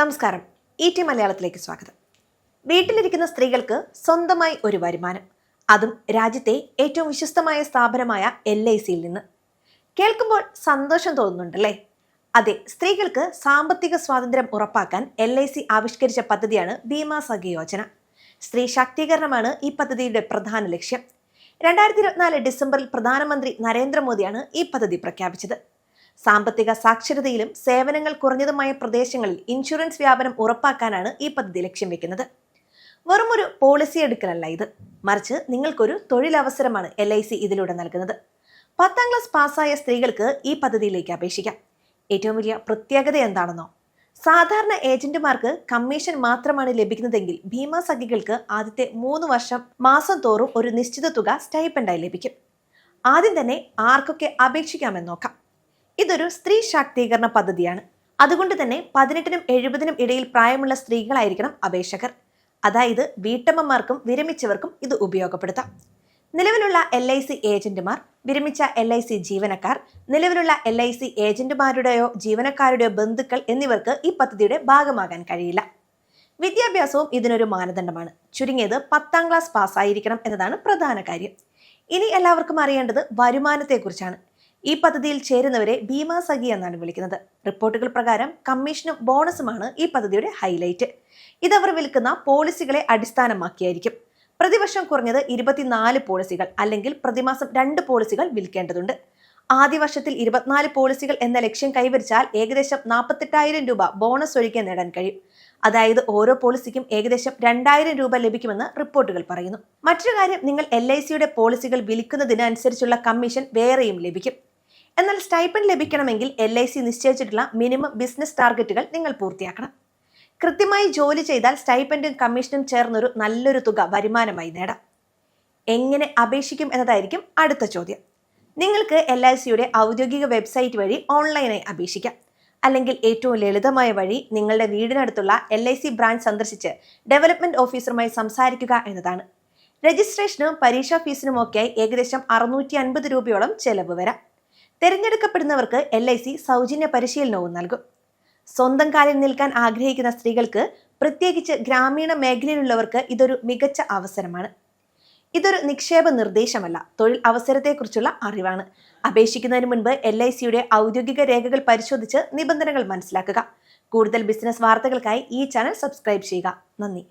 നമസ്കാരം. E T മലയാളത്തിലേക്ക് സ്വാഗതം. വീട്ടിലിരിക്കുന്ന സ്ത്രീകൾക്ക് സ്വന്തമായി ഒരു വരുമാനം. അതും രാജ്യത്തെ ഏറ്റവും വിശ്വസ്തമായ സ്ഥാപനമായ എൽ ഐ സിയിൽ നിന്ന്. കേൾക്കുമ്പോൾ സന്തോഷം തോന്നുന്നുണ്ടല്ലേ? അതെ സ്ത്രീകൾക്ക് സാമ്പത്തിക സ്വാതന്ത്ര്യം ഉറപ്പാക്കാൻ എൽ ഐ സി ആവിഷ്കരിച്ച പദ്ധതിയാണ് ഭീമാ സഖി യോജന. സ്ത്രീ ശാക്തീകരണമാണ് ഈ പദ്ധതിയുടെ പ്രധാന ലക്ഷ്യം. രണ്ടായിരത്തി ഇരുപത്തിനാല് ഡിസംബറിൽ പ്രധാനമന്ത്രി നരേന്ദ്രമോദിയാണ് ഈ പദ്ധതി പ്രഖ്യാപിച്ചത്. സാമ്പത്തിക സാക്ഷരതയിലും സേവനങ്ങൾ കുറഞ്ഞതുമായ പ്രദേശങ്ങളിൽ ഇൻഷുറൻസ് വ്യാപനം ഉറപ്പാക്കാനാണ് ഈ പദ്ധതി ലക്ഷ്യം വെക്കുന്നത്. വെറും ഒരു പോളിസി എടുക്കലല്ല ഇത്. മറിച്ച് നിങ്ങൾക്കൊരു തൊഴിലവസരമാണ് എൽ ഐ സി ഇതിലൂടെ നൽകുന്നത്. പത്താം ക്ലാസ് പാസ്സായ സ്ത്രീകൾക്ക് ഈ പദ്ധതിയിലേക്ക് അപേക്ഷിക്കാം. ഏറ്റവും വലിയ പ്രത്യേകത എന്താണെന്നോ? സാധാരണ ഏജന്റുമാർക്ക് കമ്മീഷൻ മാത്രമാണ് ലഭിക്കുന്നതെങ്കിൽ ഭീമാ സഖികൾക്ക് ആദ്യത്തെ മൂന്ന് വർഷം മാസം തോറും ഒരു നിശ്ചിത തുക സ്റ്റൈപ്പൻഡായി ലഭിക്കും. ആദ്യം തന്നെ ആർക്കൊക്കെ അപേക്ഷിക്കാമെന്ന് നോക്കാം. ഇതൊരു സ്ത്രീ ശാക്തീകരണ പദ്ധതിയാണ്. അതുകൊണ്ട് തന്നെ പതിനെട്ടിനും എഴുപതിനും ഇടയിൽ പ്രായമുള്ള സ്ത്രീകളായിരിക്കണം അപേക്ഷകർ. അതായത് വീട്ടമ്മമാർക്കും വിരമിച്ചവർക്കും ഇത് ഉപയോഗപ്പെടുത്താം. നിലവിലുള്ള എൽ ഐ സി ഏജന്റുമാർ വിരമിച്ച എൽ ഐ സി ജീവനക്കാർ നിലവിലുള്ള എൽ ഐ സി ഏജന്റുമാരുടെയോ ജീവനക്കാരുടെയോ ബന്ധുക്കൾ എന്നിവർക്ക് ഈ പദ്ധതിയുടെ ഭാഗമാകാൻ കഴിയില്ല. വിദ്യാഭ്യാസവും ഇതിനൊരു മാനദണ്ഡമാണ്. ചുരുങ്ങിയത് പത്താം ക്ലാസ് പാസ്സായിരിക്കണം എന്നതാണ് പ്രധാന കാര്യം. ഇനി എല്ലാവർക്കും അറിയേണ്ടത് വരുമാനത്തെക്കുറിച്ചാണ്. ഈ പദ്ധതിയിൽ ചേരുന്നവരെ ഭീമാ സഖി എന്നാണ് വിളിക്കുന്നത്. റിപ്പോർട്ടുകൾ പ്രകാരം കമ്മീഷനും ബോണസുമാണ് ഈ പദ്ധതിയുടെ ഹൈലൈറ്റ്. ഇതവർ വിൽക്കുന്ന പോളിസികളെ അടിസ്ഥാനമാക്കിയായിരിക്കും. പ്രതിവർഷം കുറഞ്ഞത് ഇരുപത്തിനാല് പോളിസികൾ അല്ലെങ്കിൽ പ്രതിമാസം രണ്ട് പോളിസികൾ വിൽക്കേണ്ടതുണ്ട്. ആദ്യ വർഷത്തിൽ ഇരുപത്തിനാല് പോളിസികൾ എന്ന ലക്ഷ്യം കൈവരിച്ചാൽ ഏകദേശം നാൽപ്പത്തെട്ടായിരം രൂപ ബോണസ് ഒഴികെ നേടാൻ കഴിയും. അതായത് ഓരോ പോളിസിക്കും ഏകദേശം രണ്ടായിരം രൂപ ലഭിക്കുമെന്ന് റിപ്പോർട്ടുകൾ പറയുന്നു. മറ്റൊരു കാര്യം നിങ്ങൾ എൽ ഐ സിയുടെ പോളിസികൾ വിൽക്കുന്നതിനനുസരിച്ചുള്ള കമ്മീഷൻ വേറെയും ലഭിക്കും. എന്നാൽ സ്റ്റൈപ്പൻ ലഭിക്കണമെങ്കിൽ എൽ ഐ സി നിശ്ചയിച്ചിട്ടുള്ള മിനിമം ബിസിനസ് ടാർഗറ്റുകൾ നിങ്ങൾ പൂർത്തിയാക്കണം. കൃത്യമായി ജോലി ചെയ്താൽ സ്റ്റൈപ്പൻഡും കമ്മീഷനും ചേർന്നൊരു നല്ലൊരു തുക വരുമാനമായി നേടാം. എങ്ങനെ അപേക്ഷിക്കും എന്നതായിരിക്കും അടുത്ത ചോദ്യം. നിങ്ങൾക്ക് എൽ ഐ സിയുടെ ഔദ്യോഗിക വെബ്സൈറ്റ് വഴി ഓൺലൈനായി അപേക്ഷിക്കാം. അല്ലെങ്കിൽ ഏറ്റവും ലളിതമായ വഴി നിങ്ങളുടെ വീടിനടുത്തുള്ള എൽ ഐ സി ബ്രാഞ്ച് സന്ദർശിച്ച് ഡെവലപ്മെന്റ് ഓഫീസറുമായി സംസാരിക്കുക എന്നതാണ്. രജിസ്ട്രേഷനും പരീക്ഷാ ഫീസിനുമൊക്കെയായി ഏകദേശം അറുന്നൂറ്റി അൻപത് രൂപയോളം ചെലവ് വരാം. തിരഞ്ഞെടുക്കപ്പെടുന്നവർക്ക് എൽ ഐ സി സൗജന്യ പരിശീലനവും നൽകും. സ്വന്തം കാലിൽ നിൽക്കാൻ ആഗ്രഹിക്കുന്ന സ്ത്രീകൾക്ക് പ്രത്യേകിച്ച് ഗ്രാമീണ മേഖലയിലുള്ളവർക്ക് ഇതൊരു മികച്ച അവസരമാണ്. ഇതൊരു നിക്ഷേപ നിർദ്ദേശമല്ല തൊഴിൽ അവസരത്തെക്കുറിച്ചുള്ള അറിവാണ്. അപേക്ഷിക്കുന്നതിന് മുൻപ് എൽ ഐ സിയുടെ ഔദ്യോഗിക രേഖകൾ പരിശോധിച്ച് നിബന്ധനകൾ മനസ്സിലാക്കുക. കൂടുതൽ ബിസിനസ് വാർത്തകൾക്കായി ഈ ചാനൽ സബ്സ്ക്രൈബ് ചെയ്യുക. നന്ദി.